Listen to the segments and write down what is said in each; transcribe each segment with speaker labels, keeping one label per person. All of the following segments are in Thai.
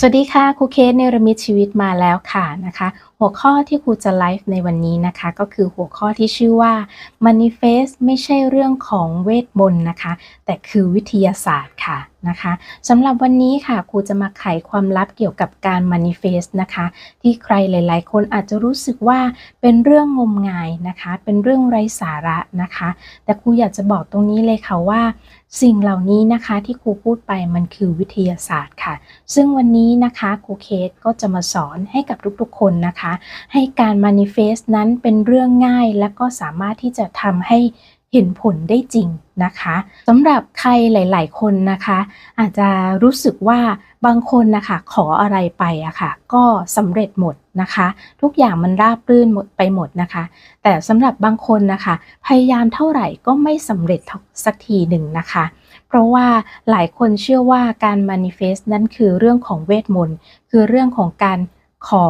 Speaker 1: สวัสดีค่ะครูเคสเนรมิตชีวิตมาแล้วค่ะนะคะหัวข้อที่ครูจะไลฟ์ในวันนี้นะคะ ก็คือหัวข้อที่ชื่อว่า manifest ไม่ใช่เรื่องของเวทมนต์นะคะ แต่คือวิทยาศาสตร์ค่ะนะคะสำหรับวันนี้ค่ะครูจะมาไขความลับเกี่ยวกับการ manifest นะคะ ที่ใครหลาย ๆ คนอาจจะรู้สึกว่าเป็นเรื่องงมงายนะคะ เป็นเรื่องไร้สาระนะคะ แต่ครูอยากจะบอกตรงนี้เลยค่ะว่า สิ่งเหล่านี้นะคะที่ครูพูดไปมันคือวิทยาศาสตร์ค่ะ ซึ่งวันนี้นะคะครูเคสก็จะมาสอนให้กับทุกๆคนนะคะให้การ manifest นั้นเป็นเรื่องง่ายและก็สามารถที่จะทำให้เห็นผลได้จริงนะคะสำหรับใครหลาย ๆ คนนะคะ อาจจะรู้สึกว่าบางคนนะคะขออะไรไปอะค่ะ ก็สำเร็จหมดนะคะ ทุกอย่างมันราบรื่นหมดไปหมดนะคะ แต่สำหรับบางคนนะคะ พยายามเท่าไหร่ก็ไม่สำเร็จสักทีหนึ่งนะคะ เพราะว่าหลายคนเชื่อว่าการ manifest นั่นคือเรื่องของเวทมนต์คือเรื่องของการ ขอ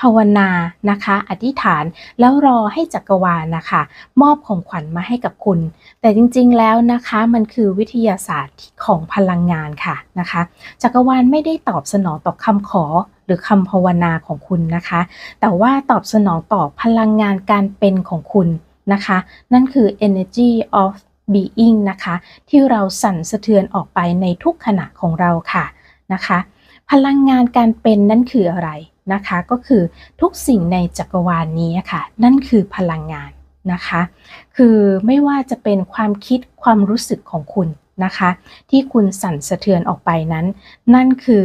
Speaker 1: ภาวนานะคะ อธิษฐานแล้วรอให้จักรวาลนะคะ มอบของขวัญมาให้กับคุณ แต่จริงๆแล้วนะคะมันคือวิทยาศาสตร์ของพลังงานค่ะนะคะ จักรวาลไม่ได้ตอบสนองต่อคำขอหรือคำภาวนาของคุณนะคะ แต่ว่าตอบสนองต่อพลังงานการเป็นของคุณนะคะ นั่นคือ energy of being นะคะ ที่เราสั่นสะเทือนออกไปในทุกขณะของเราค่ะนะคะ พลังงานการเป็นนั่นคืออะไร นะคะ ก็คือทุกสิ่งในจักรวาลนนี้ค่ะ นั่นคือพลังงานนะคะ คือไม่ว่าจะเป็นความคิดความรู้สึกของคุณนะคะ ที่คุณสั่นสะเทือนออกไปนั้น นั่นคือ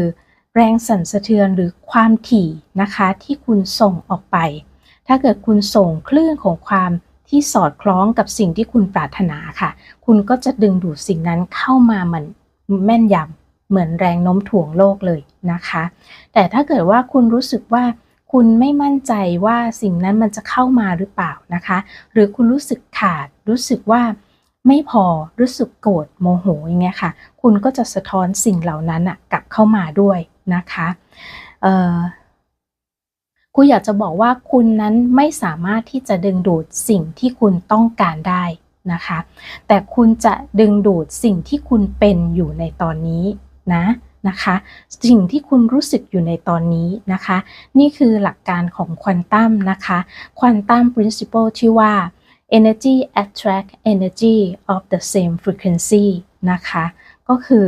Speaker 1: แรงสั่นสะเทือนหรือความถี่นะคะที่คุณส่งออกไป ถ้าเกิดคุณส่งคลื่นของความที่สอดคล้องกับสิ่งที่คุณปรารถนาค่ะ คุณก็จะดึงดูดสิ่งนั้นเข้ามามันแม่นยำ เหมือนแรงโน้มถ่วงโลกเลยนะคะ แต่ถ้าเกิดว่าคุณรู้สึกว่าคุณไม่มั่นใจว่าสิ่งนั้นมันจะเข้ามาหรือเปล่านะคะ หรือคุณรู้สึกขาดรู้สึกว่าไม่พอรู้สึกโกรธโมโหอย่างเงี้ยค่ะ คุณก็จะสะท้อนสิ่งเหล่านั้นอะกลับเข้ามาด้วยนะคะเอ่อกูอยากจะบอกว่าคุณนั้นไม่สามารถที่จะดึงดูดสิ่งที่คุณต้องการได้นะคะ แต่คุณจะดึงดูดสิ่งที่คุณเป็นอยู่ในตอนนี้ นะนะคะสิ่งที่คุณรู้สึกอยู่ในตอนนี้นะคะ นี่คือหลักการของควอนตัมนะคะควอนตัม principle ที่ว่า energy attract energy of the same frequency นะคะ ก็คือ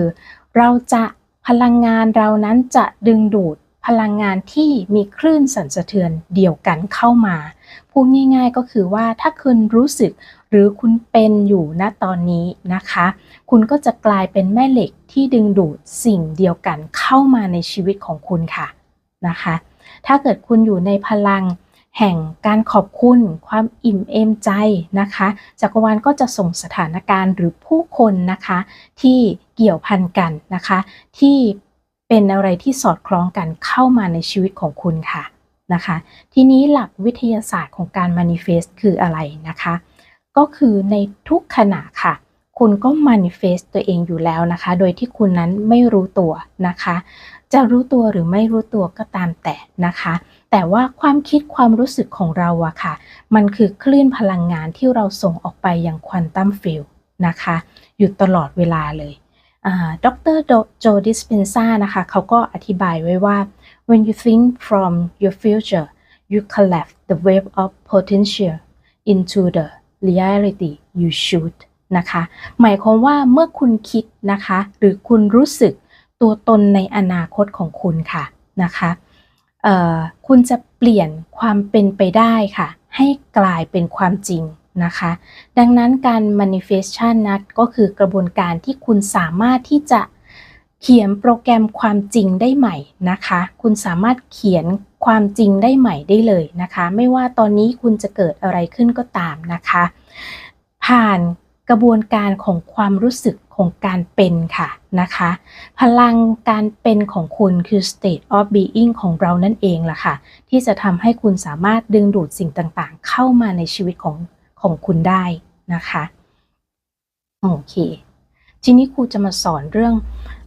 Speaker 1: เราจะพลังงานเรานั้นจะดึงดูดพลังงานที่มีคลื่นสั่นสะเทือนเดียวกันเข้ามา พูดง่ายๆก็คือว่าถ้าคุณรู้สึก หรือคุณเป็นอยู่ณตอนนี้นะคะ คุณก็จะกลายเป็นแม่เหล็กที่ดึงดูดสิ่งเดียวกันเข้ามาในชีวิตของคุณค่ะนะคะ ถ้าเกิดคุณอยู่ในพลังแห่งการขอบคุณความอิ่มเอมใจนะคะจักรวาลก็จะส่งสถานการณ์หรือผู้คนนะคะ ที่เกี่ยวพันกันนะคะ ที่เป็นอะไรที่สอดคล้องกันเข้ามาในชีวิตของคุณค่ะนะคะ ทีนี้หลักวิทยาศาสตร์ของการ manifest คืออะไรนะคะ ก็คือในทุกขณะค่ะ คุณก็ manifest ตัวเองอยู่แล้วนะคะ โดยที่คุณนั้นไม่รู้ตัวนะคะ จะรู้ตัวหรือไม่รู้ตัวก็ตามแต่นะคะ แต่ว่าความคิดความรู้สึกของเราอะค่ะ มันคือคลื่นพลังงานที่เราส่งออกไปอย่างควอนตัมฟิลนะคะ อยู่ตลอดเวลาเลยดรโจดิสเพนซานะคะ เขาก็อธิบายไว้ว่า when you think from your future you collect the wave of potential into the reality you should นะคะ หมายความว่าเมื่อคุณคิดนะคะ หรือคุณรู้สึกตัวตนในอนาคตของคุณค่ะนะคะคุณจะเปลี่ยนความเป็นไปได้ค่ะ ให้กลายเป็นความจริงนะคะ ดังนั้นการ manifestation นะก็คือกระบวนการที่คุณสามารถที่จะ ขียนโปรแกรมความจริงได้ใหม่นะคะ คุณสามารถเขียนความจริงได้ใหม่ได้เลยนะคะ ไม่ว่าตอนนี้คุณจะเกิดอะไรขึ้นก็ตามนะคะ ผ่านกระบวนการของความรู้สึกของการเป็นค่ะนะคะ พลังการเป็นของคุณคือ state of being ของเรานั่นเองล่ะค่ะ ที่จะทำให้คุณสามารถดึงดูดสิ่งต่างๆ เข้ามาในชีวิตของของคุณได้นะคะ โอเค ทีนี้ครูจะมาสอนเรื่อง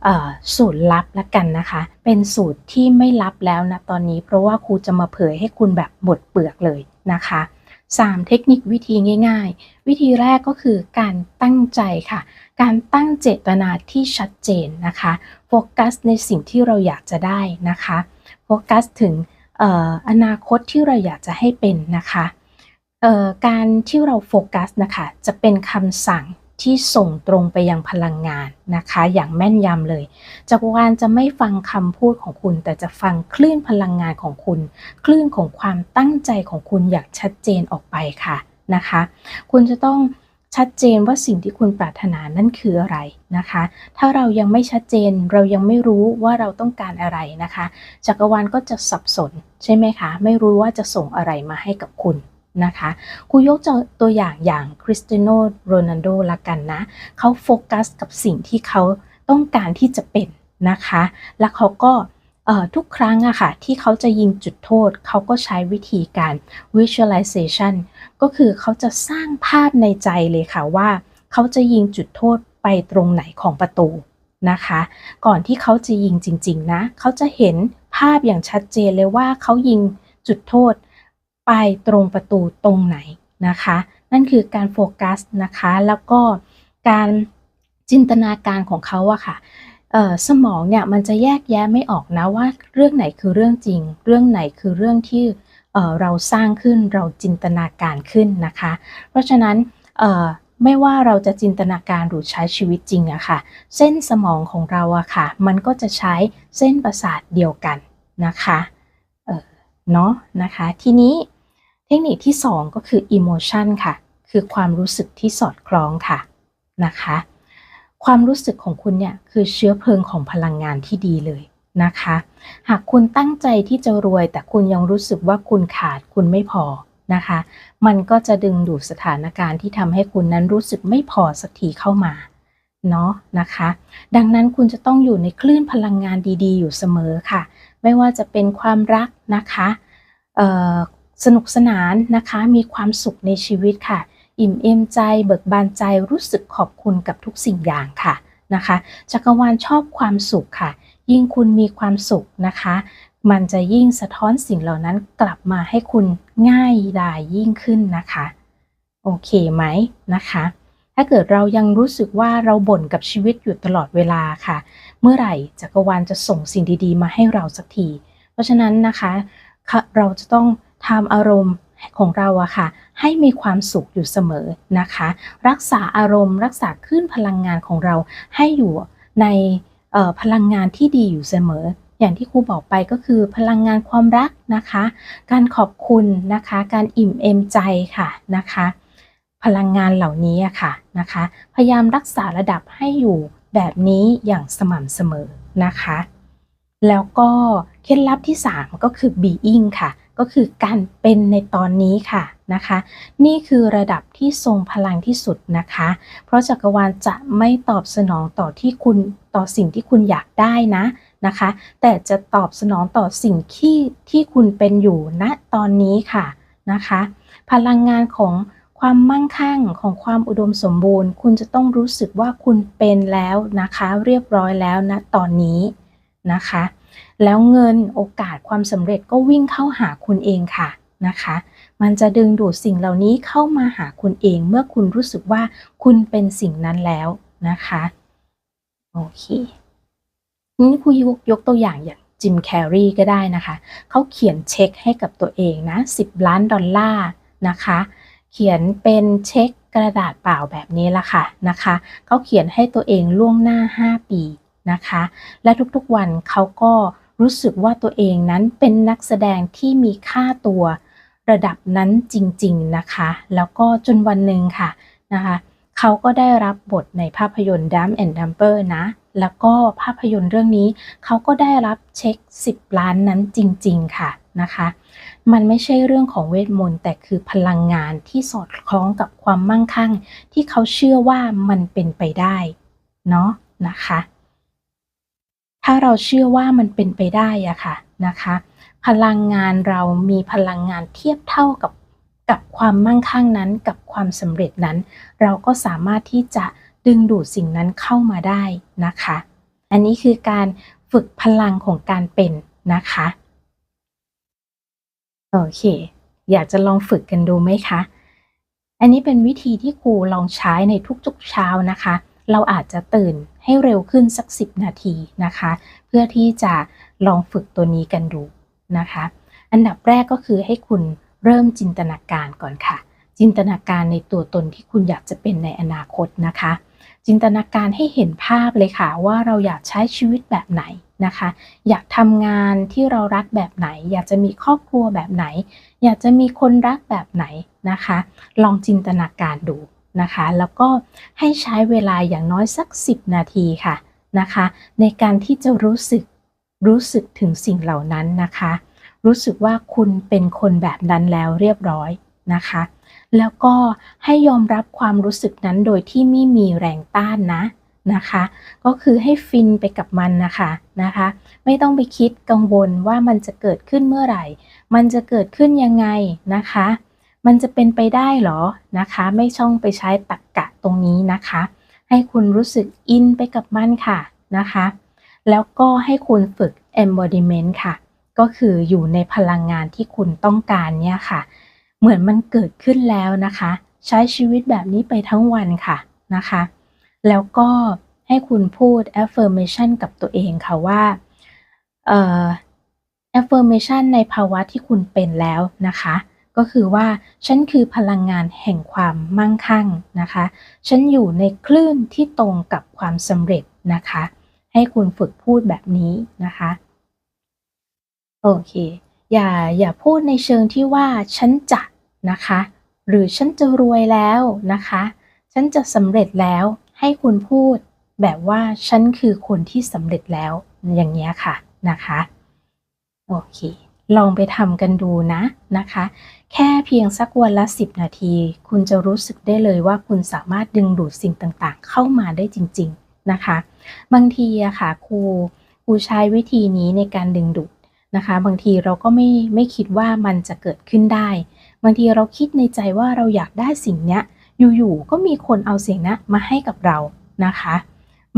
Speaker 1: อสูตรลับละกันนะคะ เป็นสูตรที่ไม่ลับแล้วนะตอนนี้ เพราะว่าครูจะมาเผยให้คุณแบบหมดเปลือกเลยนะคะ 3 เทคนิควิธีง่าย ๆ วิธีแรกก็คือการตั้งใจค่ะ การตั้งเจตนาที่ชัดเจนนะคะโฟกัสในสิ่งที่เราอยากจะได้นะคะโฟกัสถึงออนาคตที่เราอยากจะให้เป็นนะคะการที่เราโฟกัสนะคะจะเป็นคำสั่ง ที่ส่งตรงไปยังพลังงานนะคะ อย่างแม่นยำเลยจักรวาลจะไม่ฟังคำพูดของคุณ แต่จะฟังคลื่นพลังงานของคุณ คลื่นของความตั้งใจของคุณอย่างชัดเจนออกไปค่ะนะคะ คุณจะต้องชัดเจนว่าสิ่งที่คุณปรารถนานั่นคืออะไรนะคะ ถ้าเรายังไม่ชัดเจนเรายังไม่รู้ว่าเราต้องการอะไรนะคะ จักรวาลก็จะสับสนใช่ไหมคะ ไม่รู้ว่าจะส่งอะไรมาให้กับคุณ นะคะครูยกตัวอย่างอย่างคริสเตียโนโรนัลโดละกันนะเขาโฟกัสกับสิ่งที่เขาต้องการที่จะเป็นนะคะ แล้วเขาก็ทุกครั้งอะค่ะที่เขาจะยิงจุดโทษ เขาก็ใช้วิธีการ visualization ก็คือเขาจะสร้างภาพในใจเลยค่ะว่า เขาจะยิงจุดโทษไปตรงไหนของประตูนะคะ ก่อนที่เขาจะยิงจริง ๆ นะ เขาจะเห็นภาพอย่างชัดเจนเลยว่าเขายิงจุดโทษ ไปตรงประตูตรงไหนนะคะ นั่นคือการโฟกัสนะคะ แล้วก็การจินตนาการของเขาอะค่ะสมองเนี่ยมันจะแยกแยะไม่ออกนะว่าเรื่องไหนคือเรื่องจริง เรื่องไหนคือเรื่องที่เราสร้างขึ้นเราจินตนาการขึ้นนะคะ เพราะฉะนั้นไม่ว่าเราจะจินตนาการหรือใช้ชีวิตจริงอะค่ะ เส้นสมองของเราอะค่ะ มันก็จะใช้เส้นประสาทเดียวกันนะคะเนาะนะคะ ทีนี้ เทคนิคที่ 2 ก็คือ emotion ค่ะ คือความรู้สึกที่สอดคล้องค่ะนะคะ ความรู้สึกของคุณเนี่ยคือเชื้อเพลิงของพลังงานที่ดีเลยนะคะ หากคุณตั้งใจที่จะรวย แต่คุณยังรู้สึกว่าคุณขาดคุณไม่พอนะคะ มันก็จะดึงดูดสถานการณ์ที่ทำให้คุณนั้นรู้สึกไม่พอสักทีเข้ามาเนาะนะคะ ดังนั้นคุณจะต้องอยู่ในคลื่นพลังงานดีๆ อยู่เสมอค่ะ ไม่ว่าจะเป็นความรักนะคะ สนุกสนานนะคะมีความสุขในชีวิตค่ะ อิ่มเอมใจเบิกบานใจรู้สึกขอบคุณกับทุกสิ่งอย่างค่ะนะคะ จักรวาลชอบความสุขค่ะ ยิ่งคุณมีความสุขนะคะ มันจะยิ่งสะท้อนสิ่งเหล่านั้นกลับมาให้คุณง่ายดายยิ่งขึ้นนะคะ โอเคไหมนะคะ ถ้าเกิดเรายังรู้สึกว่าเราบ่นกับชีวิตอยู่ตลอดเวลาค่ะ เมื่อไหร่จักรวาลจะส่งสิ่งดีๆ มาให้เราสักที เพราะฉะนั้นนะคะ เราจะต้อง ทำอารมณ์ของเราอะค่ะ ให้มีความสุขอยู่เสมอนะคะ รักษาอารมณ์ รักษาคลื่นพลังงานของเราให้อยู่ในพลังงานที่ดีอยู่เสมอ อย่างที่ครูบอกไปก็คือพลังงานความรักนะคะ การขอบคุณนะคะ การอิ่มเอมใจค่ะนะคะ พลังงานเหล่านี้อะค่ะนะคะ พยายามรักษาระดับให้อยู่แบบนี้อย่างสม่ำเสมอนะคะ แล้วก็เคล็ดลับที่ 3 ก็คือ being ค่ะ ก็คือการเป็นในตอนนี้ค่ะนะคะ นี่คือระดับที่ทรงพลังที่สุดนะคะ เพราะจักรวาลจะไม่ตอบสนองต่อที่คุณต่อสิ่งที่คุณอยากได้นะนะคะ แต่จะตอบสนองต่อสิ่งที่ที่คุณเป็นอยู่ณตอนนี้ค่ะนะคะ พลังงานของความมั่งคั่งของความอุดมสมบูรณ์ คุณจะต้องรู้สึกว่าคุณเป็นแล้วนะคะ เรียบร้อยแล้วณตอนนี้นะคะ แล้วเงินโอกาสความสำเร็จก็วิ่งเข้าหาคุณเองค่ะนะคะ มันจะดึงดูดสิ่งเหล่านี้เข้ามาหาคุณเอง เมื่อคุณรู้สึกว่าคุณเป็นสิ่งนั้นแล้วนะคะโอเคนี่คุยกยกตัวอย่างอย่างจิมแคร์รีก็ได้นะคะ เขาเขียนเช็คให้กับตัวเองนะ 10 ล้านดอลลาร์นะคะ เขียนเป็นเช็คกระดาษเปล่าแบบนี้ละค่ะนะคะ เขาเขียนให้ตัวเองล่วงหน้า 5 ปีนะคะ และทุกๆวันเขาก็ รู้สึกว่าตัวเองนั้นเป็นนักแสดงที่มีค่าตัวระดับนั้นจริงๆนะคะ แล้วก็จนวันหนึ่งค่ะนะคะเขาก็ได้รับบทในภาพยนตร์ Dumb and Dumber นะ แล้วก็ภาพยนตร์เรื่องนี้เขาก็ได้รับเช็ค 10 ล้านนั้นจริง ๆ ค่ะนะคะ มันไม่ใช่เรื่องของเวทมนต์แต่คือพลังงานที่สอดคล้องกับความมั่งคั่ง ที่เขาเชื่อว่ามันเป็นไปได้ เนาะนะคะ ถ้าเราเชื่อว่ามันเป็นไปได้อะค่ะนะคะ พลังงานเรามีพลังงานเทียบเท่ากับกับความมั่งคั่งนั้นกับความสำเร็จนั้น เราก็สามารถที่จะดึงดูดสิ่งนั้นเข้ามาได้นะคะ อันนี้คือการฝึกพลังของการเป็นนะคะโอเค อยากจะลองฝึกกันดูไหมคะ อันนี้เป็นวิธีที่ครูลองใช้ในทุกๆเช้านะคะ เราอาจจะตื่น ให้เร็วขึ้นสัก 10 นาทีนะคะ เพื่อที่จะลองฝึกตัวนี้กันดูนะคะ อันดับแรกก็คือให้คุณเริ่มจินตนาการก่อนค่ะ จินตนาการในตัวตนที่คุณอยากจะเป็นในอนาคตนะคะ จินตนาการให้เห็นภาพเลยค่ะ ว่าเราอยากใช้ชีวิตแบบไหนนะคะ อยากทำงานที่เรารักแบบไหน อยากจะมีครอบครัวแบบไหน อยากจะมีคนรักแบบไหนนะคะ ลองจินตนาการดู นะคะ แล้วก็ให้ใช้เวลาอย่างน้อยสัก 10 นาทีค่ะนะคะ ในการที่จะรู้สึกรู้สึกถึงสิ่งเหล่านั้นนะคะ รู้สึกว่าคุณเป็นคนแบบนั้นแล้วเรียบร้อยนะคะ แล้วก็ให้ยอมรับความรู้สึกนั้นโดยที่ไม่มีแรงต้านนะนะคะ ก็คือให้ฟินไปกับมันนะคะนะคะ ไม่ต้องไปคิดกังวลว่ามันจะเกิดขึ้นเมื่อไหร่ มันจะเกิดขึ้นยังไงนะคะ มันจะเป็นไปได้หรอนะคะ ไม่ช่องไปใช้ตักกะตรงนี้นะคะ ให้คุณรู้สึกอินไปกับมันค่ะนะคะ แล้วก็ให้คุณฝึก embodiment ค่ะ ก็คืออยู่ในพลังงานที่คุณต้องการเนี่ยค่ะ เหมือนมันเกิดขึ้นแล้วนะคะ ใช้ชีวิตแบบนี้ไปทั้งวันค่ะนะคะ แล้วก็ให้คุณพูด affirmation กับตัวเองค่ะว่าเอ่อ affirmation ในภาวะที่คุณเป็นแล้วนะคะ ก็คือว่าฉันคือพลังงานแห่งความมั่งคั่งนะคะ ฉันอยู่ในคลื่นที่ตรงกับความสำเร็จนะคะ ให้คุณฝึกพูดแบบนี้นะคะโอเค อย่าอย่าพูดในเชิงที่ว่าฉันจะนะคะ หรือฉันจะรวยแล้วนะคะ ฉันจะสำเร็จแล้วให้คุณพูดแบบว่าฉันคือคนที่สำเร็จแล้วอย่างเงี้ยค่ะนะคะโอเคลองไปทำกันดูนะนะคะ แค่เพียงสักวันละ 10 นาที คุณจะรู้สึกได้เลยว่าคุณสามารถดึงดูดสิ่งต่างๆ เข้ามาได้จริง ๆนะคะ บางทีอะค่ะครูครูใช้วิธีนี้ในการดึงดูดนะคะ บางทีเราก็ไม่ไม่คิดว่ามันจะเกิดขึ้นได้ บางทีเราคิดในใจว่าเราอยากได้สิ่งเนี้ยอยู่ๆก็มีคนเอาสิ่งนี้มาให้กับเรานะคะ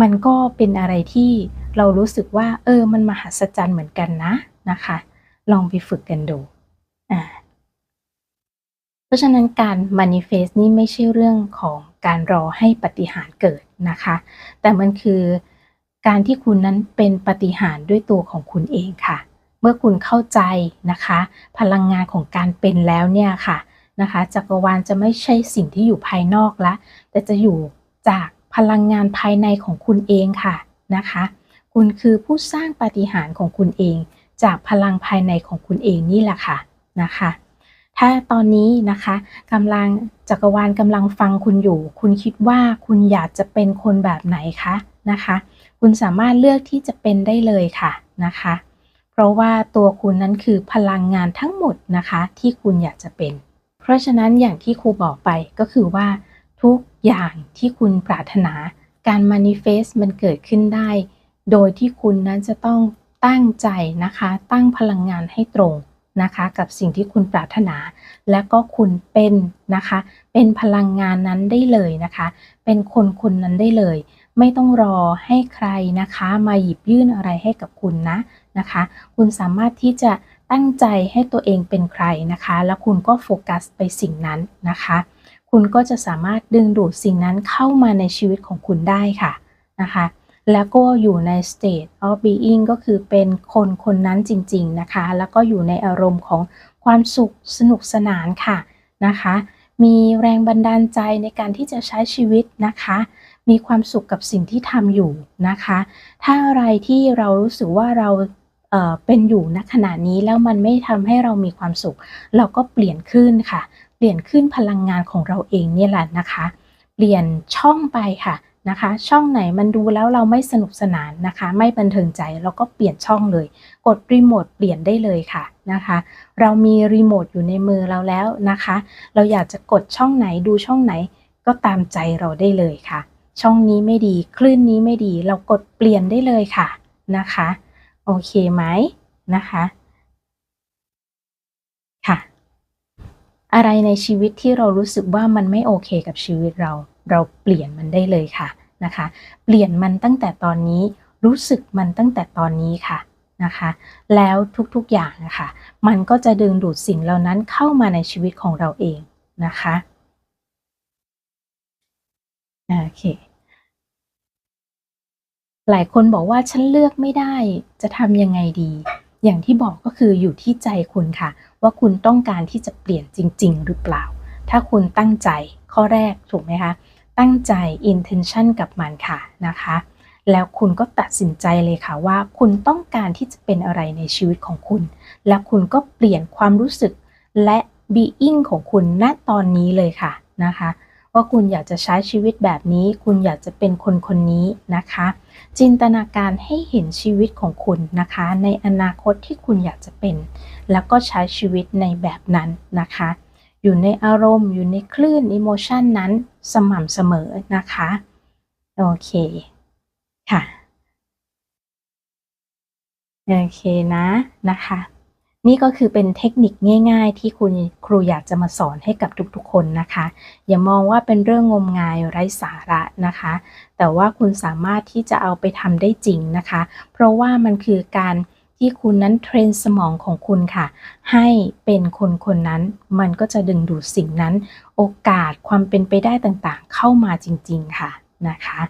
Speaker 1: มันก็เป็นอะไรที่เรารู้สึกว่า เออ มันมหัศจรรย์เหมือนกันนะนะคะ ลองไปฝึกกันดูอ่า เพราะฉะนั้นการ manifest นี่ไม่ใช่เรื่องของการรอให้ปฏิหารเกิดนะคะ แต่มันคือการที่คุณนั้นเป็นปฏิหารด้วยตัวของคุณเองค่ะ เมื่อคุณเข้าใจนะคะ พลังงานของการเป็นแล้วเนี่ยค่ะนะคะจักรวาลจะไม่ใช่สิ่งที่อยู่ภายนอกละแต่จะอยู่จากพลังงานภายในของคุณเองค่ะนะคะ คุณคือผู้สร้างปฏิหารของคุณเอง จากพลังภายในของคุณเองนี่แหละค่ะนะคะ ถ้าตอนนี้นะคะกำลังจักรวาลกำลังฟังคุณอยู่ คุณคิดว่าคุณอยากจะเป็นคนแบบไหนคะนะคะ คุณสามารถเลือกที่จะเป็นได้เลยค่ะนะคะ เพราะว่าตัวคุณนั้นคือพลังงานทั้งหมดนะคะ ที่คุณอยากจะเป็น เพราะฉะนั้นอย่างที่ครูบอกไปก็คือว่า ทุกอย่างที่คุณปรารถนา การ manifest มันเกิดขึ้นได้ โดยที่คุณนั้นจะต้องตั้งใจนะคะ ตั้งพลังงานให้ตรง นะคะกับสิ่งที่คุณปรารถนา และก็คุณเป็นนะคะ เป็นพลังงานนั้นได้เลยนะคะ เป็นคนคนนั้นได้เลย ไม่ต้องรอให้ใครนะคะ มาหยิบยื่นอะไรให้กับคุณนะนะคะ คุณสามารถที่จะตั้งใจให้ตัวเองเป็นใครนะคะ แล้วคุณก็โฟกัสไปสิ่งนั้นนะคะ คุณก็จะสามารถดึงดูดสิ่งนั้นเข้ามาในชีวิตของคุณได้ค่ะนะคะ แล้วก็อยู่ใน state of being ก็คือเป็นคนคนนั้นจริง ๆ นะคะ แล้วก็อยู่ในอารมณ์ของความสุขสนุกสนานค่ะนะคะ มีแรงบันดาลใจในการที่จะใช้ชีวิตนะคะ มีความสุขกับสิ่งที่ทำอยู่นะคะ ถ้าอะไรที่เรารู้สึกว่าเราเอ่อเป็นอยู่ณขณะนี้แล้วมันไม่ทำให้เรามีความสุข เราก็เปลี่ยนขึ้นค่ะ เปลี่ยนขึ้นพลังงานของเราเองเนี่ยแหละนะคะ เปลี่ยนช่องไปค่ะ นะคะ ช่องไหนมันดูแล้วเราไม่สนุกสนานนะคะ ไม่บันเทิงใจเราก็เปลี่ยนช่องเลย กดรีโมทเปลี่ยนได้เลยค่ะนะคะ เรามีรีโมทอยู่ในมือเราแล้วนะคะ เราอยากจะกดช่องไหนดูช่องไหนก็ตามใจเราได้เลยค่ะ ช่องนี้ไม่ดีคลื่นนี้ไม่ดีเรากดเปลี่ยนได้เลยค่ะนะคะ โอเคไหมนะคะค่ะ อะไรในชีวิตที่เรารู้สึกว่ามันไม่โอเคกับชีวิตเรา เราเปลี่ยนมันได้เลยค่ะนะคะ เปลี่ยนมันตั้งแต่ตอนนี้รู้สึกมันตั้งแต่ตอนนี้ค่ะนะคะ แล้วทุกๆอย่างนะคะมันก็จะดึงดูดสิ่งเหล่านั้นเข้ามาในชีวิตของเราเองนะคะโอเคหลายคนบอกว่าฉันเลือกไม่ได้จะทำยังไงดี อย่างที่บอกก็คืออยู่ที่ใจคุณค่ะ ว่าคุณต้องการที่จะเปลี่ยนจริง ๆ หรือเปล่า ถ้าคุณตั้งใจข้อแรกถูกไหมคะ ตั้งใจ intention กับมันค่ะนะคะ แล้วคุณก็ตัดสินใจเลยค่ะว่า คุณต้องการที่จะเป็นอะไรในชีวิตของคุณ แล้วคุณก็เปลี่ยนความรู้สึกและ being ของคุณณตอนนี้เลยค่ะนะคะ ว่าคุณอยากจะใช้ชีวิตแบบนี้ คุณอยากจะเป็นคนคนนี้นะคะ จินตนาการให้เห็นชีวิตของคุณนะคะ ในอนาคตที่คุณอยากจะเป็น แล้วก็ใช้ชีวิตในแบบนั้นนะคะ อยู่ในอารมณ์ อยู่ในคลื่นอิโมชันนั้นสม่ำเสมอนะคะ โอเคค่ะ โอเคนะนะคะ นี่ก็คือเป็นเทคนิคง่าย ๆ ที่คุณครูอยากจะมาสอนให้กับทุกๆคนนะคะ อย่ามองว่าเป็นเรื่องงมงายไร้สาระนะคะ แต่ว่าคุณสามารถที่จะเอาไปทำได้จริงนะคะ เพราะว่ามันคือการ ที่คุณนั้นเทรนสมองของคุณค่ะ ให้เป็นคนคนนั้นมันก็จะดึงดูดสิ่งนั้น โอกาสความเป็นไปได้ต่างๆ เข้ามาจริง ๆ ค่ะนะคะ